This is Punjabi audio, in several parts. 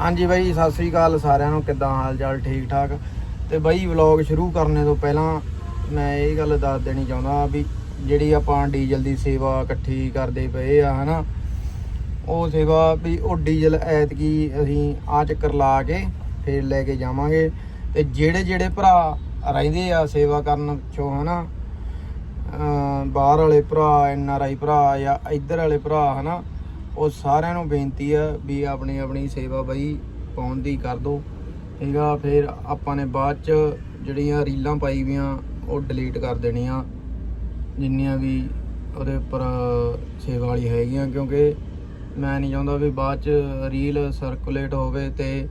ਹਾਂਜੀ ਬਾਈ, ਸਤਿ ਸ੍ਰੀ ਅਕਾਲ ਸਾਰਿਆਂ ਨੂੰ, ਕਿੱਦਾਂ ਹਾਲ ਚਾਲ, ਠੀਕ ਠਾਕ? ਤੇ ਬਾਈ ਵਲੌਗ ਸ਼ੁਰੂ ਕਰਨੇ ਤੋਂ ਪਹਿਲਾਂ ਮੈਂ ਇਹ ਗੱਲ ਦੱਸ ਦੇਣੀ ਚਾਹੁੰਦਾ ਵੀ ਜਿਹੜੀ ਆਪਾਂ ਡੀਜ਼ਲ ਦੀ ਸੇਵਾ ਇਕੱਠੀ ਕਰਦੇ ਪਏ ਆ, ਹਨਾ, ਉਹ ਸੇਵਾ ਵੀ ਉਹ ਡੀਜ਼ਲ ਐਤਕੀ ਅਸੀਂ ਆ ਚੱਕਰ ਲਾ ਕੇ ਫੇਰ ਲੈ ਕੇ ਜਾਵਾਂਗੇ। ਤੇ ਜਿਹੜੇ ਜਿਹੜੇ ਭਰਾ ਰਹਿੰਦੇ ਆ ਸੇਵਾ ਕਰਨ ਚੋਂ, ਹਨਾ ਅਮ ਬਾਹਰ ਵਾਲੇ ਭਰਾ ਐਨ ਆਰ ਆਈ ਭਰਾ ਜਾਂ ਇੱਧਰ ਵਾਲੇ ਭਰਾ, ਹਨਾ ਉਹ ਸਾਰਿਆਂ ਨੂੰ ਬੇਨਤੀ ਆ ਵੀ ਆਪਣੀ ਆਪਣੀ ਸੇਵਾ ਬਈ ਪਾਉਣ ਦੀ ਕਰ ਦੋ ਠੀਕਾ ਫਿਰ ਆਪਾਂ ਨੇ ਬਾਅਦ ਚ ਜਿਹੜੀਆਂ ਰੀਲਾਂ ਪਾਈ ਵੀਆਂ, ਉਹ ਡਿਲੀਟ ਕਰ ਦੇਣੀਆਂ। ਜਿੰਨੀਆਂ ਵੀ ਉਹਦੇ ਉੱਪਰ ਸੇਵਾ ਵਾਲੀ ਹੈਗੀਆਂ, ਕਿਉਂਕਿ ਮੈਂ ਨਹੀਂ ਚਾਹੁੰਦਾ ਵੀ ਬਾਅਦ ਚ ਰੀਲ ਸਰਕੂਲੇਟ ਹੋਵੇ ਤੇ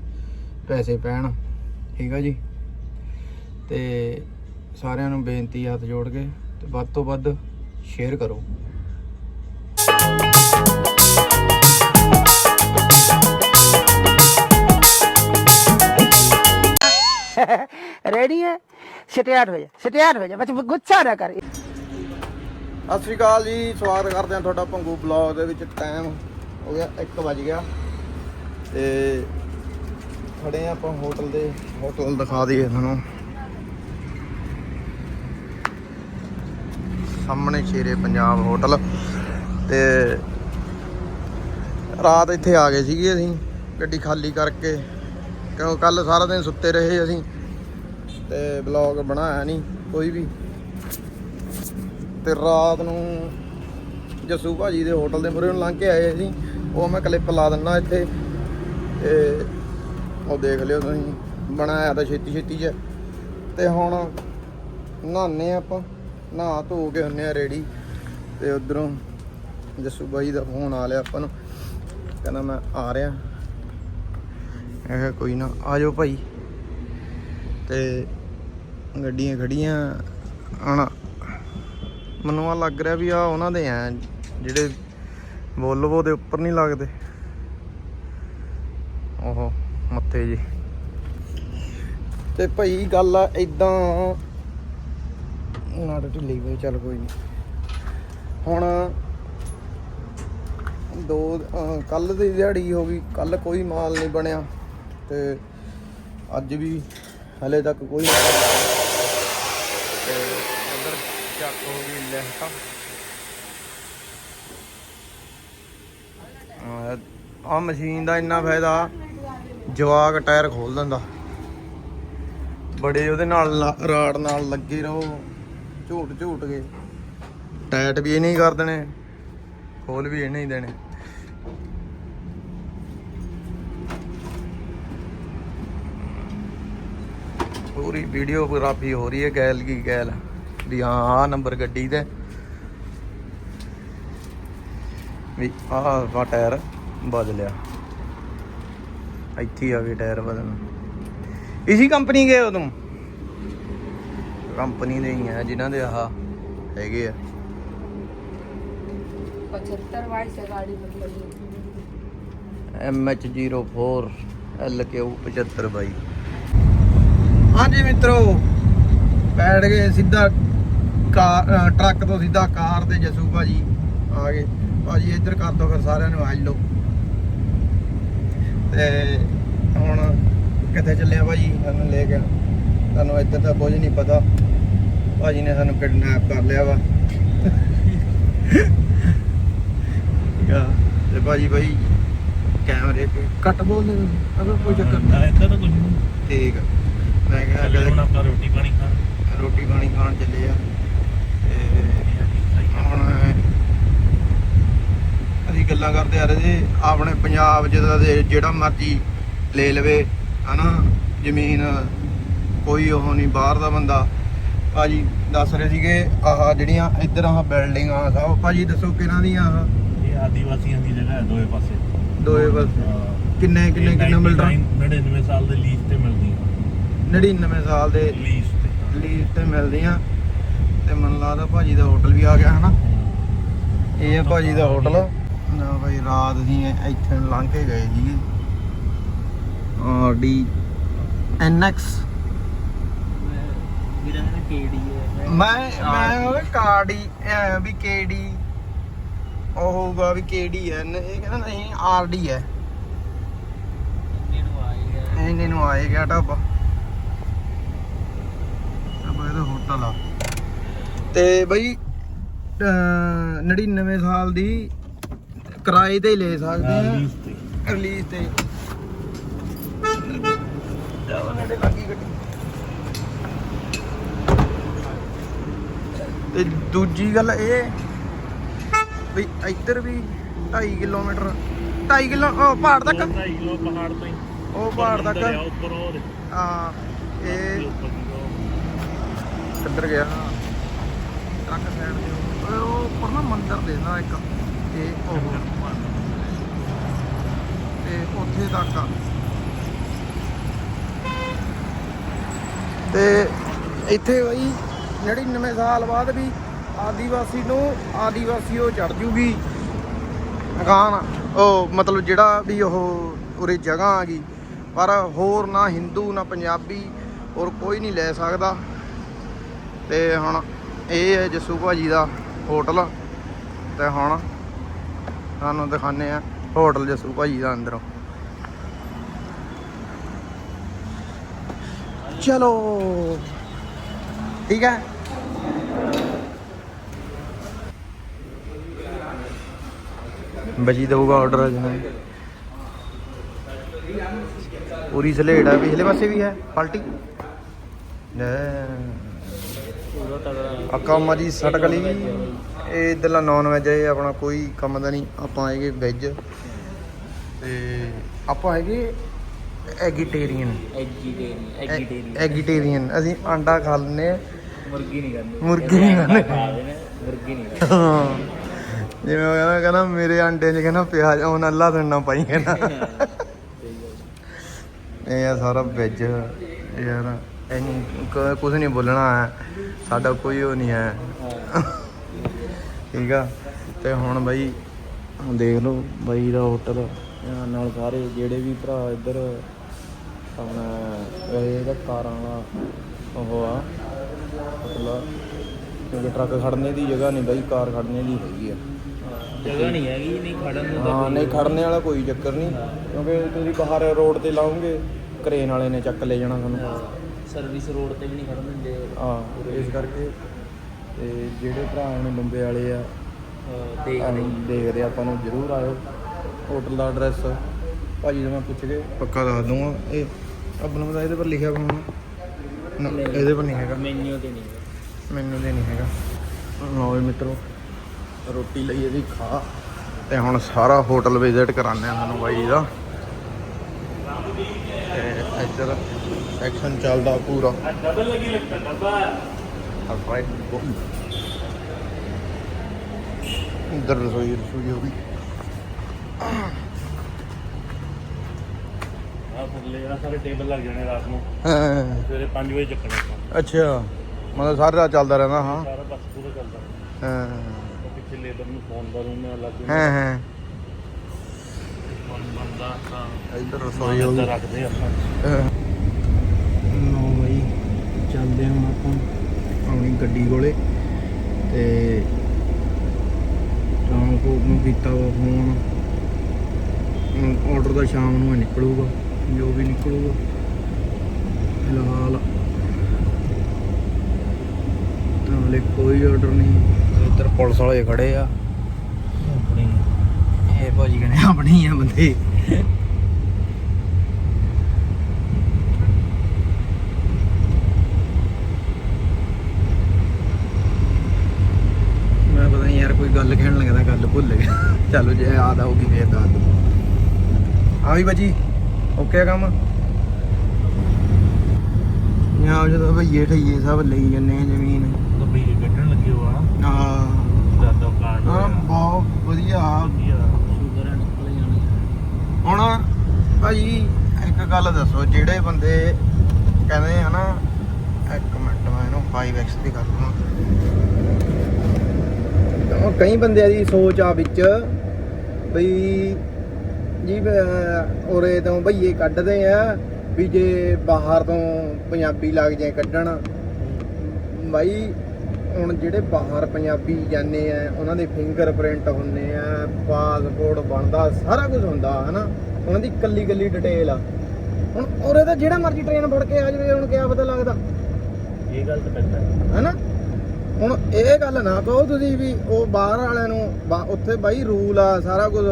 ਪੈਸੇ ਪੈਣ। ਠੀਕ ਆ ਜੀ? ਤੇ ਸਾਰਿਆਂ ਨੂੰ ਬੇਨਤੀ ਹੱਥ ਜੋੜ ਕੇ ਤੇ ਵੱਧ ਤੋਂ ਵੱਧ ਸ਼ੇਅਰ ਕਰੋ। रेडी है स्टार्ट हो जा स्टार्ट हो जा बस गुस्सा ना कर ਸਤਿ ਸ਼੍ਰੀ ਅਕਾਲ ਜੀ ਸਵਾਗਤ ਕਰਦੇ ਹਾਂ ਤੁਹਾਡਾ ਭੰਗੂ ਬਲੌਗ ਦੇ ਵਿੱਚ ਟਾਈਮ ਹੋ ਗਿਆ 1 ਵਜ ਗਿਆ ਤੇ ਖੜੇ ਹਾਂ ਆਪਾਂ ਹੋਟਲ ਦੇ ਹੋਟਲ ਦਿਖਾ ਦਈਏ ਤੁਹਾਨੂੰ ਸਾਹਮਣੇ ਸ਼ੇਰੇ ਪੰਜਾਬ ਹੋਟਲ ਤੇ ਰਾਤ ਇੱਥੇ ਆ ਗਏ ਸੀਗੇ ਅਸੀਂ ਗੱਡੀ ਖਾਲੀ ਕਰਕੇ ਕਿਉਂ ਕੱਲ ਸਾਰਾ ਦਿਨ ਸੁੱਤੇ ਰਹੇ ਅਸੀਂ ਤੇ ਬਲੌਗ ਬਣਾਇਆ ਨਹੀਂ ਕੋਈ ਵੀ। ਤੇ ਰਾਤ ਨੂੰ ਜੱਸੂ ਭਾਜੀ ਦੇ ਹੋਟਲ ਦੇ ਮੂਹਰੇ ਨੂੰ ਲੰਘ ਕੇ ਆਏ ਅਸੀਂ ਉਹ ਮੈਂ ਕਲਿੱਪ ਲਾ ਦਿੰਦਾ ਇੱਥੇ। ਤੇ ਉਹ ਦੇਖ ਲਿਓ ਤੁਸੀਂ, ਬਣਾਇਆ ਤਾਂ ਛੇਤੀ ਛੇਤੀ ਚ। ਤੇ ਹੁਣ ਨਹਾਨੇ ਆਪਾਂ। ਨਹਾ ਧੋ ਕੇ ਹੁੰਨੇ ਆ ਰੈਡੀ ਤੇ ਉਧਰੋਂ ਜੱਸੂ ਭਾਈ ਦਾ ਫੋਨ ਆ ਲਿਆ ਆਪਾਂ ਨੂੰ। ਕਹਿੰਦਾ ਮੈਂ ਆ ਰਿਹਾ। ਮੈਂ ਕਿਹਾ ਕੋਈ ਨਾ। ਆ ਜਾਓ ਭਾਈ। ਤੇ ਗੱਡੀਆਂ ਖੜੀਆਂ। ਆਣਾ। ਮੈਨੂੰ ਆ ਲੱਗ ਰਿਹਾ ਵੀ ਆ ਉਹਨਾਂ ਦੇ ਆ, ਜਿਹੜੇ ਵੋਲਵੋ ਦੇ ਉੱਪਰ ਨਹੀਂ ਲੱਗਦੇ। ਓਹੋ, ਮੱਥੇ ਜੀ। ਤੇ ਭਾਈ, ਗੱਲ ਆ ਇਦਾਂ ਨਾੜ ਢਿੱਲੀ ਹੋਈ ਚੱਲ ਕੋਈ ਨਹੀਂ ਹੁਣ ਦੋ ਕੱਲ ਦੀ ਦਿਹਾੜੀ ਹੋ ਗਈ ਕੱਲ ਕੋਈ ਮਾਲ ਨਹੀਂ ਬਣਿਆ। ਤੇ ਅੱਜ ਵੀ ਹਲੇ ਤੱਕ ਕੋਈ ਤੇ ਉਧਰ ਚੱਕ ਹੋ ਗਈ ਲਿਖਤਾ ਆ ਮਸ਼ੀਨ ਦਾ ਇੰਨਾ ਫਾਇਦਾ, ਜਵਾਕ ਟਾਇਰ ਖੋਲ ਦਿੰਦਾ। ਬੜੇ ਉਹਦੇ ਨਾਲ ਰਾੜ ਨਾਲ ਲੱਗੇ ਰਹੋ ਝੂਟ ਝੂਟ ਕੇ। ਟਾਇਟ ਵੀ ਇਹ ਨਹੀਂ ਕਰ ਦੇਣੇ, ਖੋਲ ਵੀ ਇਹ ਨਹੀਂ ਦੇਣੇ। ਪੂਰੀ ਵੀਡੀਓਗ੍ਰਾਫੀ ਹੋ ਰਹੀ ਹੈ ਗੈਲ ਕੀ ਗੈਲ। ਵੀ ਹਾਂ ਆ ਨੰਬਰ ਗੱਡੀ ਦੇ ਵੀ ਆ ਵਾ ਟਾਇਰ ਬਦਲਿਆ ਇੱਥੇ ਆ ਵੀ ਟਾਇਰ ਬਦਲਣਾ ਇਸੀ ਕੰਪਨੀ ਗਏ ਉਦੋਂ ਕੰਪਨੀ ਦੇ ਹੀ ਆ ਜਿਨ੍ਹਾਂ ਦੇ ਆਹ ਹੈਗੇ ਆ। 75 ਵਾਈਸ ਗਾੜੀ ਮਤਲਬ। ਐਮ 04 ਐਲ 75 ਬਾਈ। ਹਾਂਜੀ ਮਿੱਤਰੋ ਬੈਠ ਗਏ ਸਿੱਧਾ ਕਾਰ ਟਰੱਕ ਤੋਂ ਸਿੱਧਾ ਕਾਰ ਤੇ ਜਸੂ ਭਾਜੀ ਆ ਗਏ। ਭਾਜੀ ਇੱਧਰ ਕਰ ਦੋ ਫਿਰ ਸਾਰਿਆਂ ਨੂੰ ਹੈਲੋ ਤੇ ਹੁਣ ਕਿੱਥੇ ਚੱਲੇ ਆ ਭਾਜੀ? ਸਾਨੂੰ ਲੈ ਕੇ ਤੁਹਾਨੂੰ ਇੱਧਰ ਦਾ ਕੁਝ ਨਹੀਂ ਪਤਾ। ਭਾਜੀ ਨੇ ਸਾਨੂੰ ਕਿਡਨੈਪ ਕਰ ਲਿਆ ਵਾ। ਆ। ਤੇ ਭਾਜੀ ਭਾਈ ਕੈਮਰੇ ਤੇ ਕੱਟ ਬੋਲਦੇ ਨੇ। ਅਗਰ ਕੋਈ ਚੱਕਰ ਨਹੀਂ। ਇੱਦਾਂ ਤਾਂ ਕੁਝ ਨਹੀਂ। ਠੀਕ ਆ। ਹੁਣ ਰੋਟੀ ਪਾਣੀ ਖਾਣ। ਰੋਟੀ ਪਾਣੀ ਖਾਣ ਚੱਲੇ ਆ। ਤੇ ਹੁਣ ਅਸੀਂ ਗੱਲਾਂ ਕਰਦੇ ਆ ਰਹੇ ਸੀ ਆਪਣੇ ਪੰਜਾਬ ਜਿਹਦਾ ਦੇ ਜਿਹੜਾ ਮਰਜ਼ੀ ਲੈ ਲਵੇ ਹਨਾ? ਜ਼ਮੀਨ ਕੋਈ ਉਹ ਨਹੀਂ ਬਾਹਰ ਦਾ ਬੰਦਾ। ਭਾਜੀ ਦੱਸ ਰਹੇ ਸੀਗੇ ਆਹ ਜਿਹੜੀਆਂ ਇੱਧਰ ਆਹ ਬਿਲਡਿੰਗਾਂ ਸਭ ਭਾਜੀ ਦੱਸੋ ਕਿਹਨਾਂ ਦੀਆਂ ਆਹ? ਇਹ ਆਦੀਵਾਸੀਆਂ ਦੀ ਜਗ੍ਹਾ ਹੈ ਦੋਵੇਂ ਪਾਸੇ। ਦੋਏ ਬਸ ਕਿੰਨੇ ਕਿੰਨੇ ਕਿੰਨੇ ਮਿਲ ਰਹਾ 99 ਸਾਲ ਦੇ ਲੀਜ਼ ਤੇ ਮਿਲਦੀ 99 ਸਾਲ ਦੇ ਲੀਜ਼ ਤੇ। ਮਿਲਦੇ ਆ ਤੇ ਮਨ ਲੱਗਦਾ ਭਾਜੀ ਦਾ ਹੋਟਲ ਵੀ ਆ ਗਿਆ ਹਨਾ? ਇਹ ਹੈ ਭਾਜੀ ਦਾ ਹੋਟਲ ਨਾ ਭਾਈ ਰਾਤ ਅਸੀਂ ਇੱਥੇ ਲੰਘ ਕੇ ਗਏ ਜੀ ਆਰਡੀ ਐਨਐਕਸ ਮੈਂ ਮੈਂ ਉਹ ਕਾਰਡੀ ਵੀ ਕੇਡੀ ਉਹ ਹੋਊਗਾ ਵੀ ਕੇਡੀ ਹੈ ਇਹ ਕਹਿੰਦਾ ਨਹੀਂ ਆਰਡੀ ਹੈ ਇੰਡੀਅਨ ਨੂੰ ਆਏਗਾ ਢਾਬਾ। ਹੋਟਲ ਆ ਤੇ ਬਈ ਅਹ 99 ਸਾਲ ਦੀ ਕਿਰਾਏ ਤੇ ਲੈ ਸਕਦੇ ਆ। ਰਿਲੀਜ਼ ਤੇ। ਤੇ। ਦੂਜੀ ਗੱਲ ਇਹ ਵੀ ਇੱਧਰ ਵੀ 2.5 ਕਿਲੋਮੀਟਰ 2.5 ਕਿਲੋ ਉਹ ਪਹਾੜ ਤੱਕ? 2.5 ਕਿਲੋ ਪਹਾੜ ਤੋਂ ਹੀ। ਉਹ ਪਹਾੜ ਤੱਕ? ਹਾਂ ਇਹ ਕਿੱਧਰ ਗਿਆ। ਟਰੱਕ ਸਾਈਡ ਤੇ ਉਹ- ਉੱਪਰ ਨਾ ਮੰਦਿਰ ਦੇਦਾ ਇੱਕ। ਇਹ ਉਹ ਤੇ ਉੱਥੇ ਤੱਕ ਤੇ ਇੱਥੇ ਬਈ 99 ਸਾਲ ਬਾਅਦ ਵੀ ਆਦੀਵਾਸੀ ਨੂੰ ਆਦੀਵਾਸੀ ਉਹ ਚੜ ਜੂਗੀ। ਮਕਾਨ ਉਹ ਮਤਲਬ ਜਿਹੜਾ ਵੀ ਉਹ ਉਰੇ ਜਗ੍ਹਾ ਆ ਗਈ। ਪਰ ਹੋਰ ਨਾ ਹਿੰਦੂ, ਨਾ ਪੰਜਾਬੀ ਔਰ ਕੋਈ ਨਹੀਂ ਲੈ ਸਕਦਾ। ਤੇ ਹੁਣ ਇਹ ਹੈ ਜੱਸੂ ਭਾਜੀ ਦਾ ਹੋਟਲ। ਤੇ ਹੁਣ ਤੁਹਾਨੂੰ ਦਿਖਾਣੇ ਆ ਹੋਟਲ ਜੱਸੂ ਭਾਜੀ ਦਾ ਅੰਦਰੋਂ। ਚਲੋ। ਠੀਕ ਹੈ। ਬਜੀ ਦਊਗਾ ਆਰਡਰ ਜਹਾਂ ਪੂਰੀ ਸਲੇਡ ਆ, ਪਿਛਲੇ ਪਾਸੇ ਵੀ ਹੈ, ਪਲਟੀ। ਲੈ। ਅੱਕਾ ਮਰੀ ਸਟ ਗਲੀ। ਇਹ ਇਧਰਲਾ ਨਾਨ ਵੈਜ ਇਹ ਆਪਣਾ ਕੋਈ ਕੰਮ ਦਾ ਨਹੀਂ। ਆਪਾਂ ਹੈਗੇ ਵੈਜ ਤੇ ਆਪਾਂ ਹੈਗੇ ਐਗੀਟੇਰੀਅਨ ਐਗੀਟੇਰੀਅਨ ਐਗੀਟੇਰੀਅਨ ਅਸੀਂ ਆਂਡਾ ਖਾ ਲੈਂਦੇ ਆ ਮੁਰਗੀ ਨਹੀਂ ਕਰਨੀ ਮੁਰਗੀ ਨਹੀਂ ਖਾਂਦੇ। ਮੁਰਗੀ ਨਹੀਂ ਕਰਨੀ ਹਾਂ। ਜਿਵੇਂ ਉਹ ਕਹਿੰਦਾ ਕਹਿੰਦਾ ਮੇਰੇ ਆਂਡੇ 'ਚ ਕਹਿੰਦਾ ਪਿਆਜ਼ ਉਹ ਅੱਲਾ ਨਾ। ਪਾਈ ਕਹਿੰਦਾ ਇਹ ਆ ਸਾਰਾ ਵੈਜ ਯਾਰ ਇਹਨੂੰ ਕੁਝ ਨਹੀਂ ਬੋਲਣਾ ਹੈ। ਸਾਡਾ ਕੋਈ ਉਹ ਨਹੀਂ ਹੈ। ਠੀਕ ਆ? ਤੇ ਹੁਣ ਬਾਈ ਹੁਣ ਦੇਖ ਲਓ ਬਾਈ ਦਾ ਹੋਟਲ ਨਾਲ ਸਾਰੇ ਜਿਹੜੇ ਵੀ ਭਰਾ ਇੱਧਰ ਆਪਣਾ ਇਹਦਾ ਕਾਰਾਂ ਵਾਲਾ ਉਹ ਆ। ਮਤਲਬ ਕਿਉਂਕਿ ਟਰੱਕ ਖੜਨੇ ਦੀ ਜਗ੍ਹਾ ਨਹੀਂ ਬਾਈ ਕਾਰ ਖੜਨੇ ਦੀ ਹੈਗੀ ਆ। ਜਗ੍ਹਾ ਨਹੀਂ ਹੈਗੀ ਨਹੀਂ ਖੜਨ ਨੂੰ ਹਾਂ ਨਹੀਂ ਖੜਨੇ ਵਾਲਾ ਕੋਈ ਚੱਕਰ ਨਹੀਂ ਕਿਉਂਕਿ ਤੁਸੀਂ ਬਾਹਰ ਰੋਡ ਤੇ ਲਾਉਂਗੇ ਕਰੇਨ ਵਾਲੇ ਨੇ ਚੱਕ ਲੈ ਜਾਣਾ ਤੁਹਾਨੂੰ। ਸਰਵਿਸ ਰੋਡ ਤੇ ਵੀ ਨਹੀਂ ਖੜਨ ਦਿੰਦੇ ਹਾਂ ਇਸ ਕਰਕੇ ਤੇ ਜਿਹੜੇ ਭਰਾ ਨੇ ਬੰਬੇ ਵਾਲੇ ਆ ਦੇਖਦੇ ਆ, ਆਪਾਂ ਨੂੰ ਜ਼ਰੂਰ ਆਇਓ। ਹੋਟਲ ਦਾ ਐਡਰੈਸ ਭਾਜੀ ਦਾ ਮੈਂ ਪੁੱਛ ਕੇ ਪੱਕਾ ਦੱਸ ਦੂੰਗਾ ਇਹ ਆਪਣਾ ਪਤਾ ਇਹਦੇ ਪਰ ਲਿਖਿਆ ਹੋਣਾ ਨਾ ਇਹਦੇ ਪਰ ਨਹੀਂ ਹੈਗਾ। ਮੈਨੂ ਤੇ ਨਹੀਂ ਮੈਨੂੰ ਤੇ ਨਹੀਂ ਹੈਗਾ। ਲਓ ਮਿੱਤਰੋ ਰੋਟੀ ਲਈ ਇਹਦੀ ਖਾ। ਤੇ ਹੁਣ ਸਾਰਾ ਹੋਟਲ ਵਿਜ਼ਿਟ ਕਰਾਉਂਦੇ ਆ ਤੁਹਾਨੂੰ ਬਾਈ ਦਾ। ਇੱਧਰ ਸੈਕਸ਼ਨ ਚੱਲਦਾ ਪੂਰਾ। ਡਬਲ ਲੱਗੀ ਲੱਗਦਾ ਡੱਬਾ ਰਾਈਟ ਇੱਧਰ ਰਸੋਈ ਰਸੋਈ ਹੋ ਗਈ। ਆ ਥੱਲੇ ਆ ਸਾਰੇ ਟੇਬਲ ਲੱਗ ਜਾਣੇ ਰਾਤ ਨੂੰ। ਹਾਂ, ਸਵੇਰੇ 5 ਵਜੇ ਚੱਕਣੇ ਆਪਾਂ। ਅੱਛਾ। ਮਤਲਬ ਸਾਰੀ ਰਾਤ ਚੱਲਦਾ ਰਹਿੰਦਾ ਹਾਂ। ਸਾਰਾ ਬਸ ਪੂਰਾ ਚੱਲਦਾ ਹਾਂ। ਉਹ ਪਿੱਛੇ ਲੇਬਰ ਨੂੰ ਫੋਨ ਦਾ ਰੂਮ ਹੈ ਅਲੱਗ ਹਾਂ ਹਾਂ ਫੋਨ ਬੰਦਾ ਤਾਂ ਇੱਧਰ ਰਸੋਈ ਹੋ ਗਈ। ਰੱਖਦੇ ਆਪਾਂ। ਚੱਲਦੇ ਹਾਂ ਹੁਣ ਆਪਾਂ ਆਪਣੀ ਗੱਡੀ ਕੋਲੇ ਤੇ ਟਰਾਂਸਪੋਰਟ ਨੂੰ ਕੀਤਾ ਵਾ ਫੋਨ। ਆਰਡਰ ਦਾ ਸ਼ਾਮ ਨੂੰ ਨਿਕਲੂਗਾ ਜੋ ਵੀ ਨਿਕਲੂਗਾ। ਫਿਲਹਾਲ ਹਾਲੇ ਕੋਈ ਆਰਡਰ ਨਹੀਂ। ਇੱਧਰ ਪੁਲਿਸ ਵਾਲੇ ਖੜੇ ਆ। ਆਪਣੀ। ਇਹ ਭਾਜੀ ਕਹਿੰਦੇ ਆਪਣੀ ਆ ਬੰਦੇ ਮੈਂ ਪਤਾ ਨਹੀਂ ਯਾਰ ਕੋਈ ਗੱਲ ਕਹਿਣ ਲੱਗਦਾ ਗੱਲ ਭੁੱਲ ਗਿਆ। ਚਲੋ ਜੇ ਯਾਦ ਆਊਗੀ ਫੇਰ ਦੱਸ ਦੂੰ ਆ ਵੀ ਭਾਜੀ ਓਕੇ ਆ ਕੰਮ? ਯਾ ਜਦੋਂ ਭਈਏ ਠਈਏ ਸਭ ਲਈ ਜੰਨੇ ਜ਼ਮੀਨ। ਤਾਂ ਵੀ ਕੱਢਣ ਲੱਗੇ ਹੋ ਆ ਆ ਦਾਦਾ ਕਾਰਡ ਹਾਂ ਬਹੁਤ ਵਧੀਆ। ਵਧੀਆ। ਸ਼ੂਗਰ ਹੈ ਨਿਕਲ ਜਾਣੀ ਹੁਣ ਭਾਜੀ ਇੱਕ ਗੱਲ ਦੱਸੋ ਜਿਹੜੇ ਬੰਦੇ ਕਹਿੰਦੇ ਆ ਨਾ ਇੱਕ ਮਿੰਟ ਮੈਂ ਇਹਨੂੰ 5x ਦੀ ਕਰ ਤਾਂ ਕਈ ਬੰਦਿਆਂ ਦੀ ਸੋਚ ਆ ਵਿੱਚ ਬਈ ਜੀ ਉਰੇ ਤੋਂ ਭਈਏ ਕੱਢਦੇ ਆ ਵੀ ਜੇ ਬਾਹਰ ਤੋਂ ਪੰਜਾਬੀ ਲੱਗ ਜਾਏ ਕੱਢਣ। ਬਾਈ ਹੁਣ ਜਿਹੜੇ ਬਾਹਰ ਪੰਜਾਬੀ ਜਾਂਦੇ ਆ ਉਹਨਾਂ ਦੇ ਫਿੰਗਰਪ੍ਰਿੰਟ ਹੁੰਦੇ ਆ ਪਾਸਪੋਰਟ ਬਣਦਾ ਸਾਰਾ ਕੁਝ ਹੁੰਦਾ ਹਨਾ? ਉਹਨਾਂ ਦੀ ਕੱਲੀ ਕੱਲੀ ਡਿਟੇਲ ਆ। ਹੁਣ ਉਰੇ ਤਾਂ ਜਿਹੜਾ ਮਰਜ਼ੀ ਟ੍ਰੇਨ ਫੜ ਕੇ ਆ ਜਾਵੇ ਹੁਣ ਕਿਆ ਪਤਾ ਲੱਗਦਾ। ਇਹ ਗੱਲ ਤਾਂ ਪੈਂਦਾ। ਹੈ। ਹੈਨਾ? ਹੁਣ ਇਹ ਗੱਲ ਨਾ ਕਹੋ ਤੁਸੀਂ ਵੀ ਉਹ ਬਾਹਰ ਵਾਲਿਆਂ ਨੂੰ ਉੱਥੇ ਬਾਈ ਰੂਲ ਆ ਸਾਰਾ ਕੁਝ।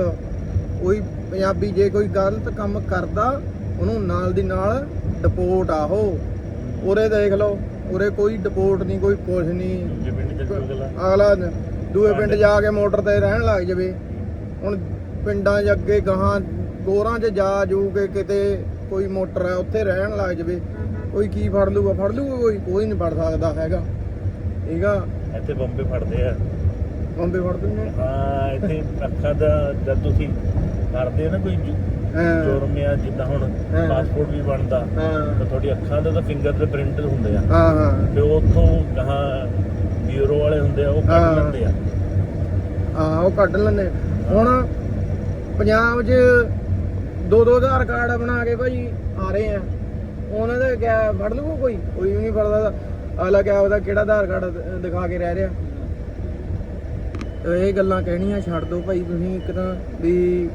ਕੋਈ ਪੰਜਾਬੀ ਜੇ ਕੋਈ ਗਲਤ ਕੰਮ ਕਰਦਾ ਉਹਨੂੰ ਨਾਲ ਦੀ ਨਾਲ ਡਿਪੋਰਟ ਆ ਉਹ। ਉਰੇ ਦੇਖ ਲਓ ਉਰੇ ਕੋਈ ਡਿਪੋਰਟ ਨਹੀਂ ਕੋਈ ਕੁਝ ਨਹੀਂ। ਅਗਲਾ। ਦੂਏ ਪਿੰਡ ਜਾ ਕੇ ਮੋਟਰ ਤੇ ਰਹਿਣ ਲੱਗ ਜਵੇ। ਹੁਣ ਪਿੰਡਾਂ 'ਚ ਅੱਗੇ ਗਾਹਾਂ ਗੋਰਾਂ 'ਚ ਜਾ ਜੂ ਕੇ ਕਿਤੇ ਕੋਈ ਮੋਟਰ ਹੈ ਉੱਥੇ ਰਹਿਣ ਲੱਗ ਜਵੇ। ਕੋਈ ਕੀ ਫੜ ਲੂਗਾ ਫੜ ਲੂਗਾ ਕੋਈ ਕੋਈ ਨਹੀਂ ਫੜ ਸਕਦਾ ਹੈਗਾ। ਠੀਕ ਆ? ਇੱਥੇ ਬੰਬੇ ਫੜਦੇ ਆ। ਬੰਦੇ ਫੜ ਦਿੰਦੇ ਆ। ਹਾਂ ਇੱਥੇ ਅੱਖਾਂ ਦਾ ਜਦ ਤੁਸੀਂ ਕਰਦੇ ਨਾ ਕੋਈ ਜੁਰਮ ਆ ਜਿੱਦਾਂ ਹੁਣ। ਪਾਸਪੋਰਟ ਵੀ ਬਣਦਾ ਤਾਂ ਤੁਹਾਡੀ ਅੱਖਾਂ ਦੇ ਤਾਂ ਫਿੰਗਰ ਦੇ ਪ੍ਰਿੰਟ ਹੁੰਦੇ ਆ। ਹਾਂ ਹਾਂ। ਤੇ ਉੱਥੋਂ ਕਹਾਂ ਬਿਊਰੋ ਵਾਲੇ ਹੁੰਦੇ ਆ ਉਹ। ਕੱਢ ਲੈਂਦੇ ਆ। ਹਾਂ ਉਹ ਕੱਢ ਲੈਂਦੇ ਹੁਣ ਪੰਜਾਬ 'ਚ ਦੋ ਦੋ ਆਧਾਰ ਕਾਰਡ ਬਣਾ ਕੇ ਭਾਈ ਆ ਰਹੇ ਆ। ਉਹਨਾਂ ਦਾ ਫੜ ਲੂਗਾ ਕੋਈ? ਕੋਈ ਵੀ ਨਹੀਂ ਫੜਦਾ ਅਲੱਗ ਕਿਆ ਉਹਦਾ ਕਿਹੜਾ ਆਧਾਰ ਕਾਰਡ ਦਿਖਾ ਕੇ ਰਹਿ ਰਿਹਾ। ਇਹ ਗੱਲਾਂ ਕਹਿਣੀਆਂ, ਛੱਡ ਦਿਓ ਭਾਈ ਤੁਸੀਂ ਇੱਕ ਤਾਂ ਵੀ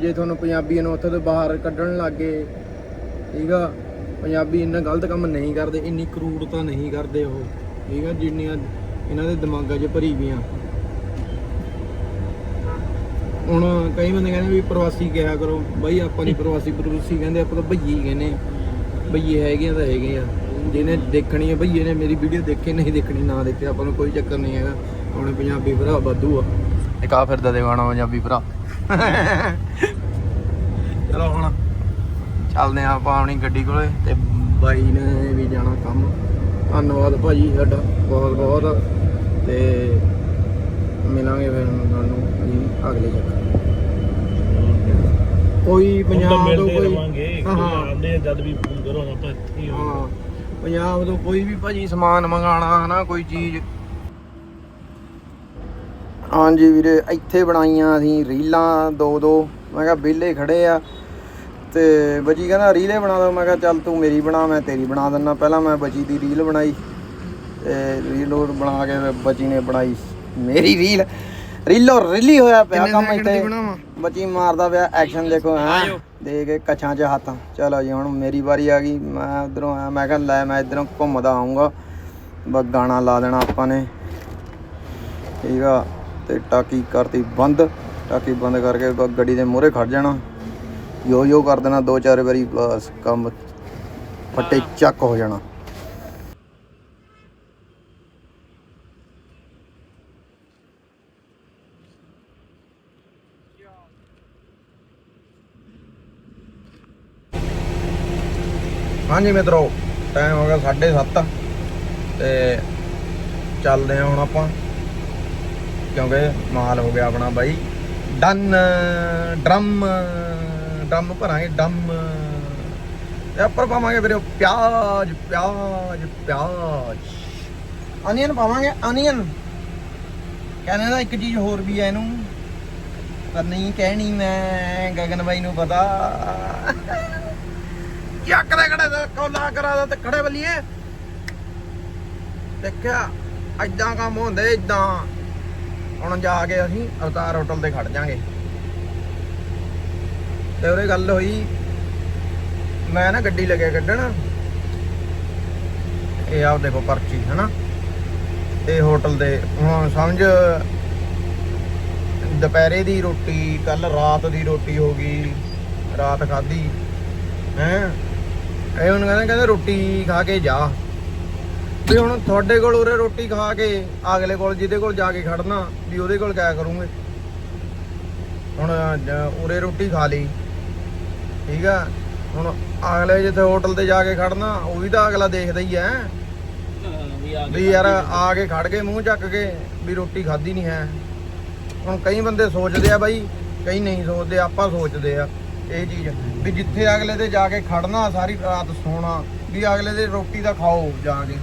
ਜੇ ਤੁਹਾਨੂੰ ਪੰਜਾਬੀ ਨੂੰ ਉੱਥੋਂ ਤੋਂ ਬਾਹਰ ਕੱਢਣ ਲੱਗੇ, ਠੀਕ ਆ, ਪੰਜਾਬੀ ਇੰਨਾ ਗਲਤ ਕੰਮ ਨਹੀਂ ਕਰਦੇ, ਇੰਨੀ ਕਰੂਰਤਾ ਨਹੀਂ ਕਰਦੇ ਉਹ, ਠੀਕ ਆ, ਜਿੰਨੀਆਂ ਇਹਨਾਂ ਦੇ ਦਿਮਾਗਾਂ 'ਚ ਭਰੀ ਵੀਆਂ ਹੁਣ ਕਈ ਬੰਦੇ ਕਹਿੰਦੇ ਵੀ ਪ੍ਰਵਾਸੀ ਕਿਹਾ ਕਰੋ, ਬਾਈ ਆਪਾਂ ਨਹੀਂ ਪ੍ਰਵਾਸੀ ਪ੍ਰਵਾਸੀ ਕਹਿੰਦੇ ਆਪਾਂ ਤਾਂ ਭਈਏ ਹੀ ਕਹਿੰਦੇ ਭਈਏ ਹੈਗੇ ਆ ਤਾਂ ਹੈਗੇ ਆ ਜਿਹਨੇ ਦੇਖਣੀ ਹੈ ਭਈਏ ਨੇ ਮੇਰੀ ਵੀਡੀਓ ਦੇਖੇ ਨਹੀਂ ਦੇਖਣੀ ਨਾ ਦੇਖੇ ਆਪਾਂ ਨੂੰ ਕੋਈ ਚੱਕਰ ਨਹੀਂ ਹੈਗਾ। ਆਪਣੇ ਪੰਜਾਬੀ ਭਰਾ ਵਾਧੂ ਆ। ਇੱਕ ਆ ਫਿਰਦਾ ਦੇਵਾਣਾ ਪੰਜਾਬੀ ਭਰਾ। ਚਲੋ ਹੁਣ ਚੱਲਦੇ ਆ ਆਪਾਂ ਆਪਣੀ ਗੱਡੀ ਕੋਲੇ ਤੇ ਬਾਈ ਨੇ ਵੀ ਜਾਣਾ ਕੰਮ। ਧੰਨਵਾਦ ਭਾਜੀ ਸਾਡਾ ਬਹੁਤ ਬਹੁਤ। ਤੇ ਮਿਲਾਂਗੇ ਫਿਰ ਤੁਹਾਨੂੰ ਜੀ ਅਗਲੇ ਚੱਕਰ। ਕੋਈ ਹੁਣ ਪੰਜਾਬ ਤੋਂ ਮਿਲਦੇ ਕੋਈ ਰਵਾਂਗੇ ਹਾਂ। ਆਉਂਦੇ ਜਦ ਵੀ ਫੋਨ ਕਰੋ ਆਪਾਂ ਇੱਥੇ। ਹਾਂ। ਪੰਜਾਬ ਤੋਂ ਕੋਈ ਵੀ ਭਾਜੀ ਸਮਾਨ ਮੰਗਾਣਾ ਹਨਾ ਕੋਈ ਚੀਜ਼। ਹਾਂਜੀ ਵੀਰੇ ਇੱਥੇ ਬਣਾਈਆਂ ਅਸੀਂ ਰੀਲਾਂ ਦੋ ਦੋ। ਮੈਂ ਕਿਹਾ ਵਿਹਲੇ ਖੜੇ ਆ। ਤੇ ਬਜੀ ਕਹਿੰਦਾ ਰੀਲੇ ਬਣਾ ਦੋ। ਮੈਂ ਕਿਹਾ ਚੱਲ ਤੂੰ ਮੇਰੀ ਬਣਾ ਮੈਂ ਤੇਰੀ ਬਣਾ ਦਿੰਦਾ ਪਹਿਲਾਂ ਮੈਂ ਬਜੀ ਦੀ ਰੀਲ ਬਣਾਈ। ਤੇ ਰੀਲ ਉਹ ਬਣਾ ਕੇ ਬਜੀ ਨੇ ਬਣਾਈ। ਮੇਰੀ ਰੀਲ। ਰੀਲੋ ਰੀਲੀ ਹੋਇਆ ਪਿਆ ਕੰਮ ਇੱਥੇ। ਬਚੀ ਮਾਰਦਾ ਪਿਆ ਐਕਸ਼ਨ ਦੇਖੋ ਹੈ। ਦੇ ਕੇ ਕੱਛਾਂ 'ਚ ਹੱਥ। ਚਲੋ ਜੀ, ਹੁਣ ਮੇਰੀ ਵਾਰੀ ਆ ਗਈ। ਮੈਂ ਉਧਰੋਂ ਆਇਆ, ਮੈਂ ਕਿਹਾ ਲੈ, ਮੈਂ ਇਧਰੋਂ ਘੁੰਮਦਾ ਆਉਂਗਾ ਬਸ ਗਾਣਾ ਲਾ ਦੇਣਾ ਆਪਾਂ ਨੇ। ਠੀਕ ਆ, ਤੇ ਟਾਕੀ ਕਰਤੀ ਬੰਦ। ਟਾਕੀ ਬੰਦ ਕਰਕੇ ਬਸ ਗੱਡੀ ਦੇ ਮੂਹਰੇ ਖੜ ਜਾਣਾ। ਯੋ ਯੋ ਕਰ ਦੇਣਾ ਦੋ ਚਾਰ ਵਾਰੀ ਬਸ ਕੰਮ ਫੱਟੇ ਚੱਕ ਹੋ ਜਾਣਾ। ਹਾਂਜੀ ਮਿੱਤਰੋ ਟਾਈਮ ਹੋ ਗਿਆ 7:30 ਤੇ ਚੱਲਦੇ ਆ ਹੁਣ ਆਪਾਂ, ਕਿਉਂਕਿ ਮਾਲ ਹੋ ਗਿਆ ਆਪਣਾ ਬਾਈ। ਡਨ, ਡਰਮ ਡਰਮ ਭਰਾਂਗੇ, ਡਮ। ਤੇ ਉੱਪਰ ਪਾਵਾਂਗੇ ਵੀਰੇ, ਪਿਆਜ਼ ਪਿਆਜ਼ ਪਿਆਜ਼। ਅਨੀਅਨ ਪਾਵਾਂਗੇ ਅਨੀਅਨ ਕਹਿੰਦੇ ਦਾ ਇੱਕ ਚੀਜ਼ ਹੋਰ ਵੀ ਹੈ ਇਹਨੂੰ, ਪਰ ਨਹੀਂ ਕਹਿਣੀ ਮੈਂ, ਗਗਨ ਬਾਈ ਨੂੰ ਪਤਾ। ਚੱਕ ਦੇ ਖੜੇ ਤੇ ਕੋਲਾ ਕਰਾ ਦਾ ਤੇ ਖੜੇ ਬੱਲੀਏ ਦੇਖਿਆ ਐਦਾਂ ਕੰਮ ਹੁੰਦੇ ਇਦਾਂ ਹੁਣ ਜਾ ਕੇ ਅਸੀਂ ਅਵਤਾਰ ਹੋਟਲ ਤੇ ਖੜ ਜਾਾਂਗੇ। ਤੇ ਉਹਦੇ ਗੱਲ ਹੋਈ, ਮੈਂ ਨਾ ਗੱਡੀ ਲੱਗਿਆ ਕੱਢਣ। ਇਹ ਆਪ ਦੇਖੋ ਪਰਚੀ, ਹਨਾ? ਇਹ ਹੋਟਲ ਦੇ, ਹੁਣ ਸਮਝ, ਦੁਪਹਿਰੇ ਦੀ ਰੋਟੀ ਕੱਲ ਰਾਤ ਦੀ ਰੋਟੀ ਹੋ ਗਈ, ਰਾਤ ਖਾਧੀ, ਹੈ? ਇਹ ਹੁਣ ਕਹਿੰਦੇ ਕਹਿੰਦੇ ਰੋਟੀ ਖਾ ਕੇ ਜਾ। ਵੀ ਹੁਣ ਤੁਹਾਡੇ ਕੋਲ ਉਰੇ ਰੋਟੀ ਖਾ ਕੇ ਅਗਲੇ ਕੋਲ, ਜਿਹਦੇ ਕੋਲ ਜਾ ਕੇ ਖੜਨਾ, ਵੀ ਉਹਦੇ ਕੋਲ ਕਿਆ ਕਰੂੰਗੇ? ਹੁਣ ਉਰੇ ਰੋਟੀ ਖਾ ਲਈ। ਠੀਕ ਆ? ਹੁਣ ਅਗਲੇ ਜਿੱਥੇ ਹੋਟਲ ਤੇ ਜਾ ਕੇ ਖੜਨਾ, ਉਹ ਵੀ ਤਾਂ ਅਗਲਾ ਦੇਖਦਾ ਹੀ ਐ ਵੀ ਵੀ ਯਾਰ, ਆ ਕੇ ਖੜ ਕੇ ਮੂੰਹ ਚੱਕ ਕੇ, ਵੀ ਰੋਟੀ ਖਾਧੀ ਨਹੀਂ ਹੈ। ਹੁਣ ਕਈ ਬੰਦੇ ਸੋਚਦੇ ਆ ਬਾਈ, ਕਈ ਨਹੀਂ ਸੋਚਦੇ, ਆਪਾਂ ਸੋਚਦੇ ਆ। ਇਹ ਚੀਜ਼। ਵੀ ਜਿੱਥੇ ਅਗਲੇ ਦੇ ਜਾ ਕੇ ਖੜਨਾ, ਸਾਰੀ ਰਾਤ ਸੋਣਾ, ਵੀ ਅਗਲੇ ਦੇ ਰੋਟੀ ਦਾ ਖਾਓ ਜਾ ਕੇ।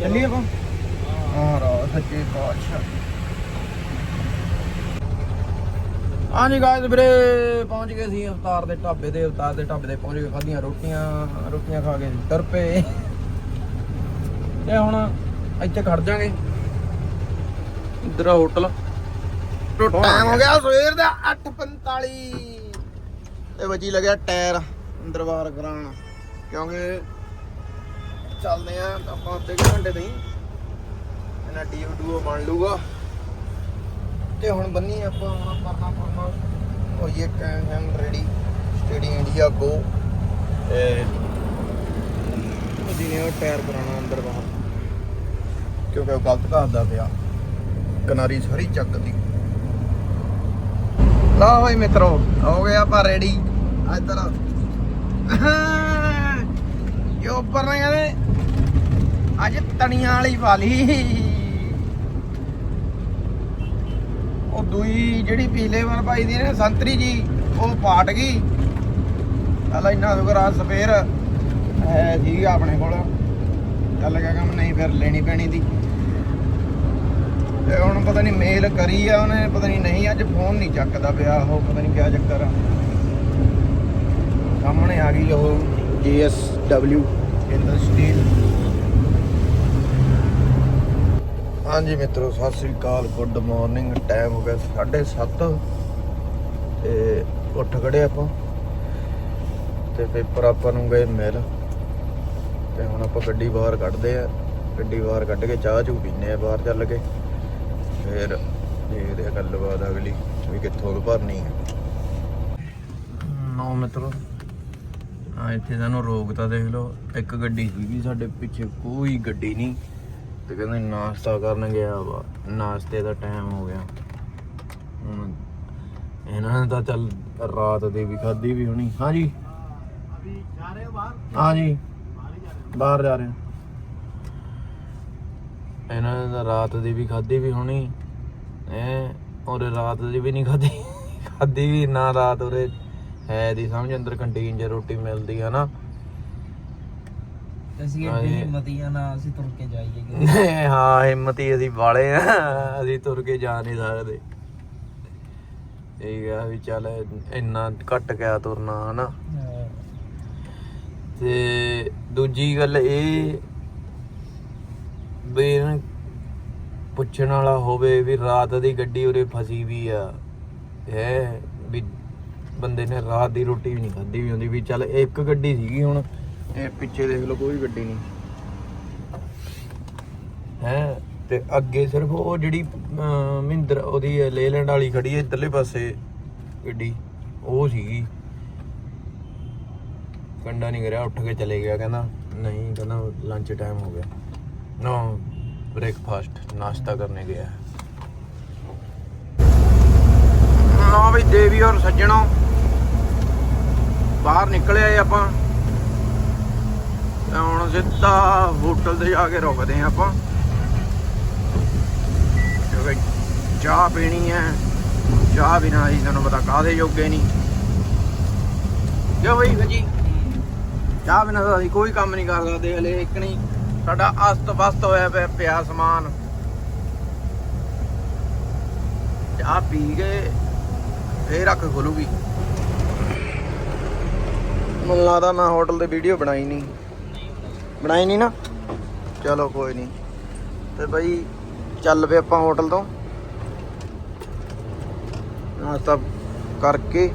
ਚੱਲੀਏ ਆਪਾਂ? ਹਾਂ ਰਾ ਸੱਚੇ ਬਾਦਸ਼ਾਹ ਹਾਂਜੀ ਗਾਇਸ ਵੀਰੇ, ਪਹੁੰਚ ਗਏ ਸੀ ਅਵਤਾਰ ਦੇ ਢਾਬੇ ਤੇ। ਅਵਤਾਰ ਦੇ ਢਾਬੇ ਤੇ ਪਹੁੰਚ ਕੇ ਖਾਧੀਆਂ ਰੋਟੀਆਂ ਰੋਟੀਆਂ ਖਾ ਕੇ ਤੁਰ ਪਏ ਤੇ ਹੁਣ ਇੱਥੇ ਖੜ ਜਾਾਂਗੇ। ਇਧਰ ਹੋਟਲ। ਮਿੱਤਰੋ ਟਾਈਮ ਹੋ ਗਿਆ? ਸਵੇਰ ਦਾ 8:45 ਤੇ ਵੱਜੀ ਲੱਗਿਆ ਟਾਇਰ ਦਰਬਾਰ ਕਰਾਉਣ ਕਿਉਂਕਿ ਚੱਲਦੇ ਆ ਆਪਾਂ ਅੱਧੇ ਕੁ ਘੰਟੇ ਤਾਈਂ। ਇਹਨਾਂ ਡੀਓ ਡੂਓ ਬਣ ਲੂਗਾ ਤੇ ਹੁਣ ਬੰਨੀ ਆਪਾਂ ਹੁਣ ਪਰਨਾ ਪਰਨਾ ਹੋਈਏ ਕੈਮ ਕੈਮ ਰੈਡੀ ਸਟੇਡੀ ਇੰਡੀਆ ਗੋ ਤੇ ਉਹਦੀ ਨੇ ਉਹ ਟਾਇਰ ਕਰਾਉਣਾ ਅੰਦਰ ਬਾਹਰ। ਕਿਉਂਕਿ ਉਹ ਗਲਤ ਕਰਦਾ ਪਿਆ। ਕਿਨਾਰੀ ਸਾਰੀ ਚੱਕਦੀ। ਲਓ ਭਾਈ ਮਿੱਤਰੋ, ਹੋ ਗਏ ਆਪਾਂ ਰੈਡੀ ਇੱਧਰ ਜੋ ਉੱਪਰ ਨੇ ਕਹਿੰਦੇ, ਅੱਜ ਤਣੀਆਂ ਵਾਲੀ ਪਾ ਲਈ ਉਹ ਦੂਈ ਜਿਹੜੀ ਪਿਛਲੇ ਵਾਰ ਪਾਈ ਦੀ ਨੇ, ਸੰਤਰੀ ਜੀ, ਉਹ ਪਾਟ ਗਈ। ਚੱਲ ਇੰਨਾ ਸ਼ੁਕਰ ਆ ਸਪੇਅਰ ਹੈ ਜੀ, ਆਪਣੇ ਕੋਲ। ਚੱਲ ਗਿਆ ਕੰਮ, ਨਹੀਂ ਫਿਰ ਲੈਣੀ ਪੈਣੀ ਦੀ। ਤੇ ਹੁਣ ਪਤਾ ਨਹੀਂ ਮੇਲ ਕਰੀ ਆ ਉਹਨੇ ਪਤਾ ਨਹੀਂ ਨਹੀਂ ਅੱਜ ਫੋਨ ਨਹੀਂ ਚੱਕਦਾ ਪਿਆ ਉਹ ਪਤਾ ਨਹੀਂ ਕਿਆ ਚੱਕਰ ਆ। ਸਾਹਮਣੇ ਆ ਗਈ ਉਹ। GSW ਇੰਡਸਟਰੀਲ ਹਾਂਜੀ ਮਿੱਤਰੋ ਸਤਿ ਸ੍ਰੀ ਅਕਾਲ ਗੁੱਡ ਮਾਰਨਿੰਗ ਟਾਈਮ ਹੋ ਗਿਆ 7:30 ਤੇ ਉੱਠ ਖੜੇ ਆਪਾਂ। ਤੇ ਪੇਪਰ ਆਪਾਂ ਨੂੰ ਗਏ ਮਿਲ। ਤੇ ਹੁਣ ਆਪਾਂ ਗੱਡੀ ਬਾਹਰ ਕੱਢਦੇ ਆ। ਗੱਡੀ ਬਾਹਰ ਕੱਢ ਕੇ ਚਾਹ ਚੂ ਪੀਨੇ ਆ ਬਾਹਰ ਚੱਲ ਕੇ। ਫਿਰ ਦੇਖਦੇ ਆ ਗੱਲਬਾਤ ਅਗਲੀ ਵੀ ਕਿੱਥੋਂ ਭਰਨੀ ਹੈ ਨੋ ਮਿੱਤਰੋ, ਆ ਇੱਥੇ ਸਾਨੂੰ ਰੋਕਤਾ ਦੇਖ ਲਓ, ਇੱਕ ਗੱਡੀ ਸੀਗੀ ਸਾਡੇ ਪਿੱਛੇ ਕੋਈ ਗੱਡੀ ਨਹੀਂ। ਤੇ ਕਹਿੰਦੇ ਨਾਸ਼ਤਾ ਕਰਨ ਗਿਆ ਵਾ, ਨਾਸ਼ਤੇ ਦਾ ਟਾਈਮ ਹੋ ਗਿਆ। ਹੁਣ ਇਹਨਾਂ ਨੇ ਤਾਂ ਚੱਲ ਰਾਤ ਦੀ ਵੀ ਖਾਧੀ ਵੀ ਹੋਣੀ। ਹਾਂਜੀ। ਹਾਂਜੀ। ਬਾਹਰ ਜਾ ਰਹੇ ਇਹਨਾਂ ਨੇ ਤਾਂ ਰਾਤ ਦੀ ਵੀ ਖਾਧੀ ਵੀ ਹੋਣੀ। ਐ ਔਰ ਰਾਤ ਦੀ ਵੀ ਨਹੀਂ ਖਾਧੀ। ਖਾਧੀ ਵੀ ਨਾ ਰਾਤ ਉਰੇ ਹੈ ਦੀ ਸਮਝ ਅੰਦਰ ਕੰਟੀਨ 'ਚ ਰੋਟੀ ਮਿਲਦੀ ਆ ਨਾ। ਅਸੀਂ ਜੀ। ਹਿੰਮਤੀਆਂ ਨਾਲ ਅਸੀਂ ਤੁਰ ਕੇ ਜਾਈਏ ਹਾਂ ਹਿੰਮਤੀ ਅਸੀਂ ਵਾਲੇ ਆ ਅਸੀਂ ਤੁਰ ਕੇ ਜਾ ਨਹੀਂ ਸਕਦੇ। ਇਹ ਆ ਵੀ ਚੱਲ ਇੰਨਾ ਘੱਟ ਗਿਆ ਤੁਰਨਾ ਹਨਾ। ਤੇ ਦੂਜੀ ਗੱਲ ਇਹ ਵੀ ਨਾ ਪੁੱਛਣ ਵਾਲਾ ਹੋਵੇ ਵੀ ਰਾਤ ਦੀ ਗੱਡੀ ਉਰੇ ਫਸੀ ਵੀ ਆ ਹੈ ਵੀ ਬੰਦੇ ਨੇ ਰਾਤ ਦੀ ਰੋਟੀ ਵੀ ਨਹੀਂ ਖਾਧੀ ਵੀ ਹੁੰਦੀ ਵੀ ਚੱਲ ਇੱਕ ਗੱਡੀ ਸੀਗੀ ਹੁਣ ਇਹ ਪਿੱਛੇ ਦੇਖ ਲਓ ਕੋਈ ਗੱਡੀ ਨਹੀਂ। ਹੈ ਤੇ ਅੱਗੇ ਸਿਰਫ ਉਹ ਜਿਹੜੀ ਅਹ, ਮਹਿੰਦਰ ਉਹਦੀ ਲੇਲੈਂਡ ਵਾਲੀ ਖੜੀ ਹੈ ਇੱਧਰਲੇ ਪਾਸੇ ਗੱਡੀ ਉਹ ਸੀਗੀ। ਕੰਡਾ ਨਹੀਂ ਕਰਿਆ ਉੱਠ ਕੇ ਚਲੇ ਗਿਆ ਕਹਿੰਦਾ ਨਹੀਂ ਕਹਿੰਦਾ ਲੰਚ ਟਾਈਮ ਹੋ ਗਿਆ। ਨੋ ਬ੍ਰੇਕਫਾਸਟ ਨਾਸ਼ਤਾ ਕਰਨੇ ਗਿਆ। ਨਾ ਵੀ ਦੇਵੀ ਔਰ ਸੱਜਣੋ, ਬਾਹਰ ਨਿਕਲੇ ਆਏ ਆਪਾਂ। ਤੇ ਹੁਣ ਸਿੱਧਾ ਹੋਟਲ ਤੇ ਜਾ ਕੇ ਰੁਕਦੇ ਆ ਆਪਾਂ। ਕਿਉਂਕਿ ਚਾਹ ਪੀਣੀ ਹੈ। ਚਾਹ ਬਿਨਾਂ ਅਸੀਂ ਤੁਹਾਨੂੰ ਪਤਾ ਕਾਹਦੇ ਜੋਗੇ ਨਹੀਂ। ਕਿਉਂ ਬਈ ਜੀ ਚਾਹ ਬਿਨਾਂ ਤਾਂ ਕੋਈ ਕੰਮ ਨਹੀਂ ਕਰ ਸਕਦੇ, ਹਲੇ ਇੱਕ ਨਹੀਂ। ਸਾਡਾ ਅਸਤ ਵਸਤ ਹੋਇਆ ਪਿਆ ਪਿਆ ਸਮਾਨ। ਚਾਹ ਪੀ ਕੇ ਫੇਰ ਅੱਖ ਖੁੱਲੂਗੀ। ਮੈਨੂੰ ਲੱਗਦਾ ਮੈਂ ਹੋਟਲ ਤੇ ਵੀਡੀਓ ਬਣਾਈ ਨਹੀਂ। ਬਣਾਈ ਨਹੀਂ ਨਾ? ਚਲੋ ਕੋਈ ਨਹੀਂ। ਤੇ ਬਈ, ਚੱਲ ਪਏ ਆਪਾਂ ਹੋਟਲ ਤੋਂ। ਨਾਸ਼ਤਾ ਕਰਕੇ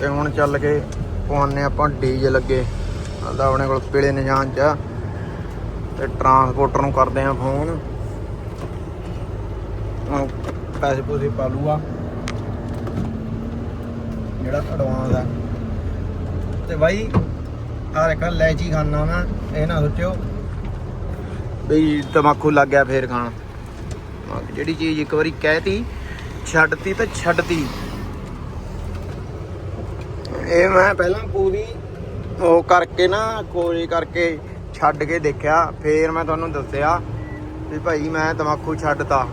ਤੇ ਹੁਣ ਚੱਲ ਕੇ ਪਵਾਨੇ ਆਪਾਂ ਡੀਜੇ ਲੱਗੇ। ਆਂਦਾ ਆਪਣੇ ਕੋਲ ਪੀਲੇ ਨਿਸ਼ਾਨ ਚ ਤੇ ਟਰਾਂਸਪੋਰਟਰ ਨੂੰ ਕਰਦੇ ਆ ਫੋਨ। ਹੁਣ ਪੈਸੇ ਪੂਸੇ ਪਾ ਲੂਗਾ। ਜਿਹੜਾ ਐਡਵਾਂਸ ਆ। ਤੇ ਬਾਈ ਆ ਇੱਕ ਲੈਚੀ ਖਾਣਾ ਮੈਂ, ਇਹ ਨਾ ਸੋਚਿਓ। ਬਈ ਤਮਾਕੂ ਲੱਗ ਗਿਆ ਫੇਰ ਖਾਣ। ਜਿਹੜੀ ਚੀਜ਼ ਇੱਕ ਵਾਰੀ ਕਹਿਤੀ, ਛੱਡਤੀ ਤਾਂ ਛੱਡਤੀ। ਇਹ ਮੈਂ ਪਹਿਲਾਂ ਪੂਰੀ ਉਹ ਕਰਕੇ ਨਾ ਕੋਰੀ ਕਰਕੇ ਛੱਡ ਕੇ ਦੇਖਿਆ, ਫੇਰ ਮੈਂ ਤੁਹਾਨੂੰ ਦੱਸਿਆ ਵੀ ਭਾਈ ਮੈਂ ਤਮਾਕੂ ਛੱਡਤਾ।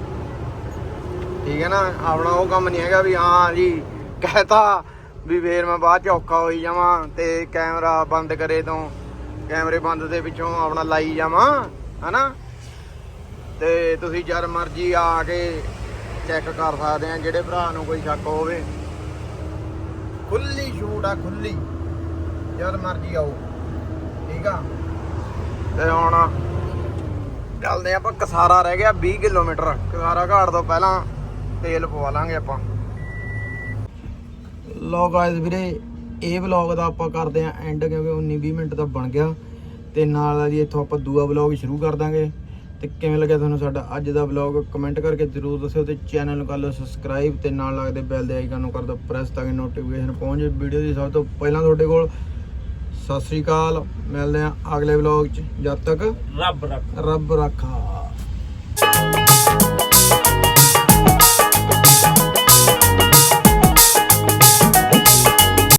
ਠੀਕ ਹੈ ਨਾ? ਆਪਣਾ ਉਹ ਕੰਮ ਨਹੀਂ ਹੈਗਾ ਵੀ ਹਾਂ ਜੀ, ਕਹਿਤਾ ਵੀ ਫੇਰ ਮੈਂ ਬਾਅਦ ਚ ਔਖਾ ਹੋਈ ਜਾਵਾਂ ਤੇ ਕੈਮਰਾ ਬੰਦ ਕਰੇ ਤੋਂ। ਕੈਮਰੇ ਬੰਦ ਦੇ ਪਿੱਛੋਂ ਆਪਣਾ ਲਾਈ ਜਾਵਾਂ, ਹਨਾ? ਤੇ ਤੁਸੀਂ ਜਦ ਮਰਜ਼ੀ ਆ ਕੇ ਚੈੱਕ ਕਰ ਸਕਦੇ ਆ, ਜਿਹੜੇ ਭਰਾ ਨੂੰ ਕੋਈ ਸ਼ੱਕ ਹੋਵੇ। ਖੁੱਲੀ ਛੂਟ ਆ, ਖੁੱਲੀ। ਜਦ ਮਰਜ਼ੀ ਆਓ। ਠੀਕ ਆ? ਤੇ ਹੁਣ ਚੱਲਦੇ ਆਪਾਂ। ਕਸਾਰਾ ਰਹਿ ਗਿਆ 20 ਕਿਲੋਮੀਟਰ। ਕਸਾਰਾ ਘਾਟ ਤੋਂ ਪਹਿਲਾਂ ਤੇਲ ਪਵਾ ਲਾਂਗੇ ਆਪਾਂ। ਲੋ ਗਾਇਸ ਵੀਰੇ, ਇਹ ਵਲੌਗ ਦਾ ਆਪਾਂ ਕਰਦੇ ਆਂ ਐਂਡ ਕਿਉਂਕਿ 19 20 ਮਿੰਟ ਦਾ ਬਣ ਗਿਆ। ਤੇ ਨਾਲ ਆ ਜੀ ਇੱਥੋਂ ਆਪਾਂ ਦੂਆ ਵਲੌਗ ਸ਼ੁਰੂ ਕਰ ਦਾਂਗੇ। ਤੇ ਕਿਵੇਂ ਲੱਗਿਆ ਤੁਹਾਨੂੰ ਸਾਡਾ ਅੱਜ ਦਾ ਵਲੌਗ ਕਮੈਂਟ ਕਰਕੇ ਜਰੂਰ ਦੱਸਿਓ ਤੇ ਚੈਨਲ ਨੂੰ ਕਰ ਲਓ ਸਬਸਕ੍ਰਾਈਬ ਤੇ ਨਾਲ ਲੱਗਦੇ ਬੈਲ ਦੇ ਆਈਕਨ ਨੂੰ ਕਰ ਦਿਓ। ਪ੍ਰੈਸ ਤਾਂ ਕਿ ਨੋਟੀਫਿਕੇਸ਼ਨ ਪਹੁੰਚ ਵੀਡੀਓ ਦੀ ਸਭ ਤੋਂ ਪਹਿਲਾਂ ਤੁਹਾਡੇ ਕੋਲ ਸਤਿ ਸ੍ਰੀ ਅਕਾਲ ਮਿਲਦੇ ਆਂ ਅਗਲੇ ਵਲੌਗ 'ਚ। ਜਦ ਤੱਕ ਰੱਬ ਰੱਖ। ਰੱਬ ਰੱਖਾ।